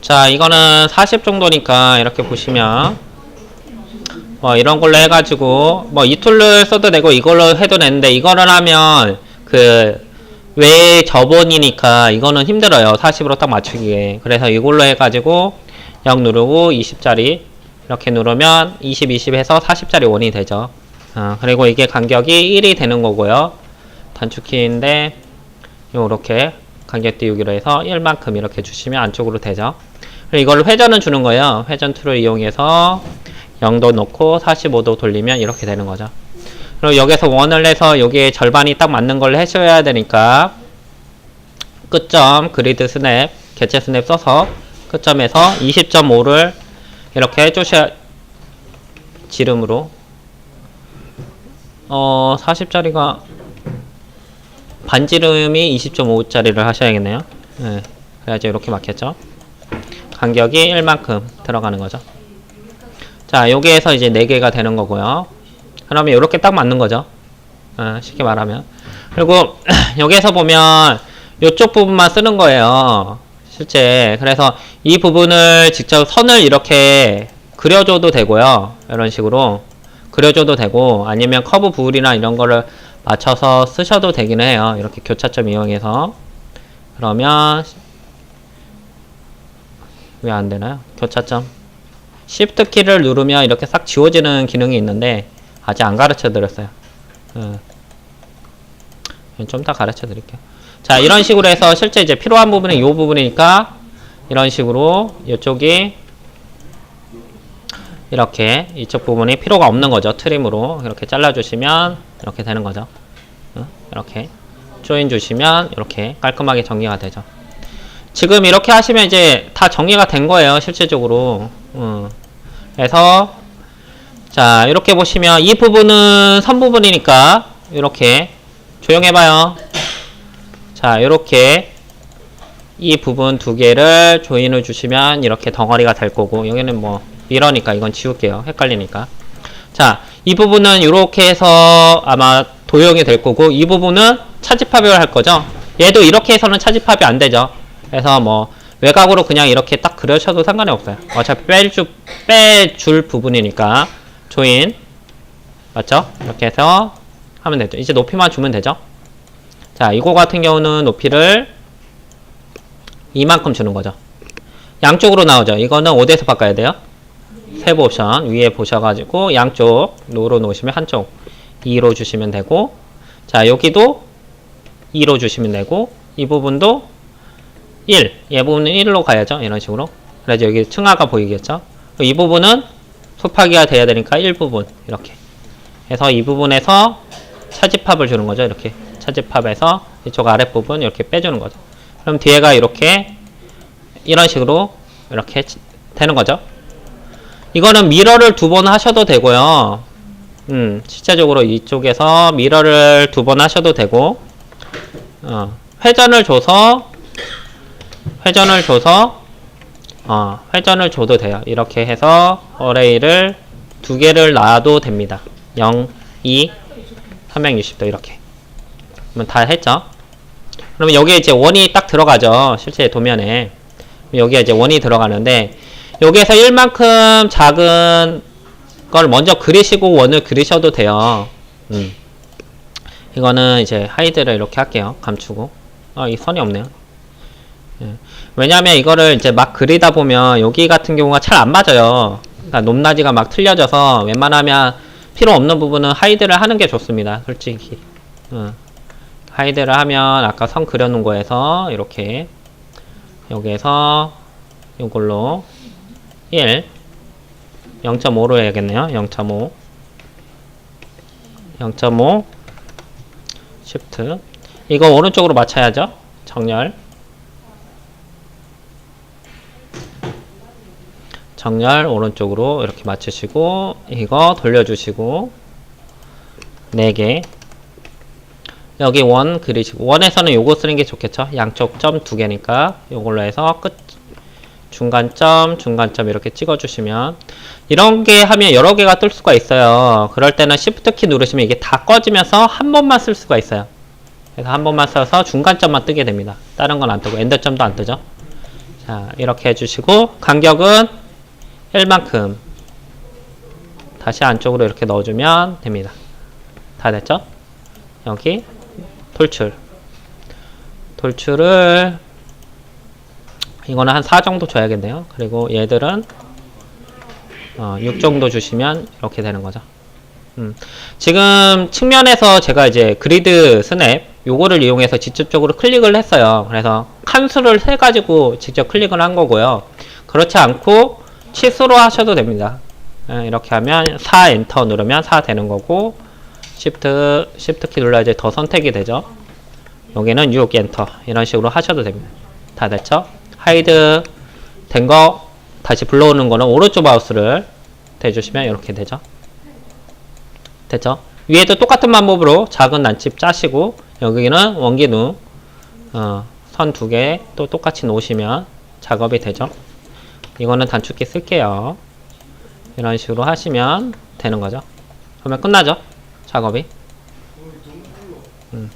자, 이거는 40 정도니까 이렇게 보시면 뭐 이런 걸로 해가지고 뭐 이 툴을 써도 되고 이걸로 해도 되는데 이거를 하면 그 외 저번이니까 이거는 힘들어요. 40으로 딱 맞추기에. 그래서 이걸로 해가지고 0 누르고 20짜리 이렇게 누르면 20, 20 해서 40짜리 원이 되죠. 어, 그리고 이게 간격이 1이 되는 거고요. 단축키인데 요렇게 간격 띄우기로 해서 1만큼 이렇게 주시면 안쪽으로 되죠. 그리고 이걸 회전은 주는 거예요. 회전 툴을 이용해서 0도 놓고 45도 돌리면 이렇게 되는 거죠. 그리고 여기서 원을 내서 여기에 절반이 딱 맞는 걸 해줘야 되니까 끝점 그리드 스냅 개체 스냅 써서 끝점에서 20.5를 이렇게 해주셔야 지름으로 어 40짜리가 반지름이 20.5짜리를 하셔야겠네요. 네, 그래야지 이렇게 맞겠죠. 간격이 1만큼 들어가는 거죠. 자, 여기에서 이제 4개가 되는 거고요. 그러면 이렇게 딱 맞는 거죠. 어, 쉽게 말하면. 그리고 여기에서 보면 이쪽 부분만 쓰는 거예요. 실제. 그래서 이 부분을 직접 선을 이렇게 그려줘도 되고요. 이런 식으로. 그려줘도 되고, 아니면 커브 부울이나 이런 거를 맞춰서 쓰셔도 되긴 해요. 이렇게 교차점 이용해서. 그러면, 왜 안 되나요? 교차점. Shift 키를 누르면 이렇게 싹 지워지는 기능이 있는데, 아직 안 가르쳐 드렸어요. 어. 좀더 가르쳐 드릴게요. 자, 이런 식으로 해서 실제 이제 필요한 부분은 이 부분이니까, 이런 식으로 이쪽이 이렇게 이쪽 부분이 필요가 없는 거죠. 트림으로 이렇게 잘라주시면 이렇게 되는 거죠. 어? 이렇게 조인 주시면 이렇게 깔끔하게 정리가 되죠. 지금 이렇게 하시면 이제 다 정리가 된 거예요. 실질적으로. 어. 그래서 자 이렇게 보시면 이 부분은 선 부분이니까 이렇게 조용해봐요. 자 이렇게 이 부분 두 개를 조인을 주시면 이렇게 덩어리가 될 거고 여기는 뭐 미러니까 이건 지울게요. 헷갈리니까. 자, 이 부분은 이렇게 해서 아마 도형이 될 거고 이 부분은 차집합을 할 거죠. 얘도 이렇게 해서는 차집합이 안 되죠. 그래서 뭐 외곽으로 그냥 이렇게 딱 그려셔도 상관이 없어요. 어차피 빼줄, 빼줄 부분이니까 조인 맞죠? 이렇게 해서 하면 되죠. 이제 높이만 주면 되죠. 자, 이거 같은 경우는 높이를 이만큼 주는 거죠. 양쪽으로 나오죠. 이거는 5대에서 바꿔야 돼요. 세부 옵션 위에 보셔가지고 양쪽 로로 놓으시면 한쪽 2로 주시면 되고 자 여기도 2로 주시면 되고 이 부분도 1. 얘 부분은 1로 가야죠. 이런 식으로. 그래서 여기 층하가 보이겠죠. 이 부분은 곱하기가 돼야 되니까 1부분 이렇게 해서 이 부분에서 차집합을 주는 거죠. 이렇게 차집합에서 이쪽 아랫부분 이렇게 빼주는 거죠. 그럼 뒤에가 이렇게 이런 식으로 이렇게 되는 거죠. 이거는 미러를 두 번 하셔도 되고요. 음, 실제적으로 이쪽에서 미러를 두 번 하셔도 되고, 어, 회전을 줘서, 회전을 줘서, 어, 회전을 줘도 돼요. 이렇게 해서 어레이를 두 개를 놔도 됩니다. 0, 2, 360도 이렇게. 그러면 다 했죠? 그러면 여기에 이제 원이 딱 들어가죠. 실제 도면에. 여기에 이제 원이 들어가는데, 여기에서 1만큼 작은 걸 먼저 그리시고 원을 그리셔도 돼요. 음. 이거는 이제 하이드를 이렇게 할게요. 감추고. 아, 이 선이 없네요. 예. 왜냐면 이거를 이제 막 그리다 보면 여기 같은 경우가 잘 안 맞아요. 그러니까 높낮이가 막 틀려져서 웬만하면 필요 없는 부분은 하이드를 하는 게 좋습니다. 솔직히. 음. 하이드를 하면 아까 선 그려놓은 거에서 이렇게 여기에서 이걸로 1 0.5로 해야겠네요. 0.5 0.5 Shift 이거 오른쪽으로 맞춰야죠. 정렬 정렬 오른쪽으로 이렇게 맞추시고 이거 돌려주시고 4개 여기 원 그리시고 원에서는 요거 쓰는 게 좋겠죠. 양쪽 점 두 개니까 요걸로 해서 끝 중간점, 중간점 이렇게 찍어주시면 이런 게 하면 여러 개가 뜰 수가 있어요. 그럴 때는 Shift 키 누르시면 이게 다 꺼지면서 한 번만 쓸 수가 있어요. 그래서 한 번만 써서 중간점만 뜨게 됩니다. 다른 건 안 뜨고 엔더점도 안 뜨죠. 자, 이렇게 해주시고, 간격은 1만큼. 다시 안쪽으로 이렇게 넣어주면 됩니다. 다 됐죠? 여기, 돌출. 돌출을, 이거는 한 4 정도 줘야겠네요. 그리고 얘들은, 어, 6 정도 주시면 이렇게 되는 거죠. 음. 지금 측면에서 제가 이제 그리드 스냅 요거를 이용해서 직접적으로 클릭을 했어요. 그래서 칸수를 세 가지고 직접 클릭을 한 거고요. 그렇지 않고 치수로 하셔도 됩니다. 예, 이렇게 하면 4 엔터 누르면 4 되는 거고 시프트 시프트 키 눌러야 이제 더 선택이 되죠. 여기는 6 엔터 이런 식으로 하셔도 됩니다. 다 됐죠? 하이드 된 거 다시 불러오는 거는 오른쪽 마우스를 대주시면 이렇게 되죠. 됐죠? 위에도 똑같은 방법으로 작은 난칩 짜시고 여기는 원기누 어, 선 두 개 또 똑같이 놓으시면 작업이 되죠. 이거는 단축키 쓸게요. 이런 식으로 하시면 되는 거죠. 그러면 끝나죠? 작업이. 음.